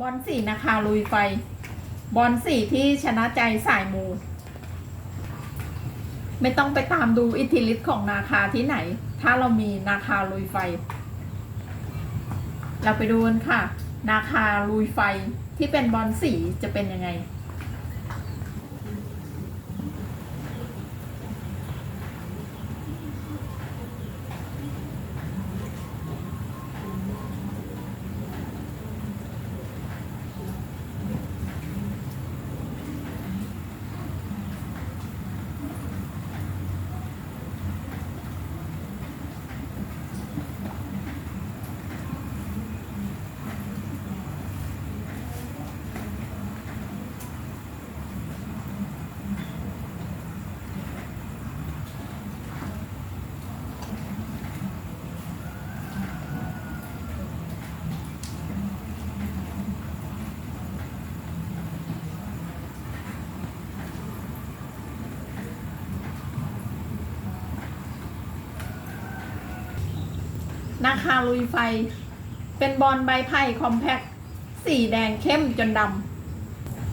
บอลสีนะคะลุยไฟ บอลสีที่ชนะใจสายมู ไม่ต้องไปตามดูอิทธิฤทธิ์ของนาคาที่ไหน ถ้าเรามีนาคาลุยไฟ เราไปดูกันค่ะ นาคาลุยไฟที่เป็นบอลสีจะเป็นยังไง นาคาลุยไฟ เป็นบอลใบไผ่คอมแพคสีแดงเข้มจนด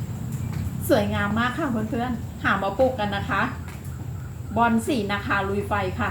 ำสวยงามมากค่ะเพื่อนๆหามาปลูกกันนะคะ บอลสีนาคาลุยไฟค่ะ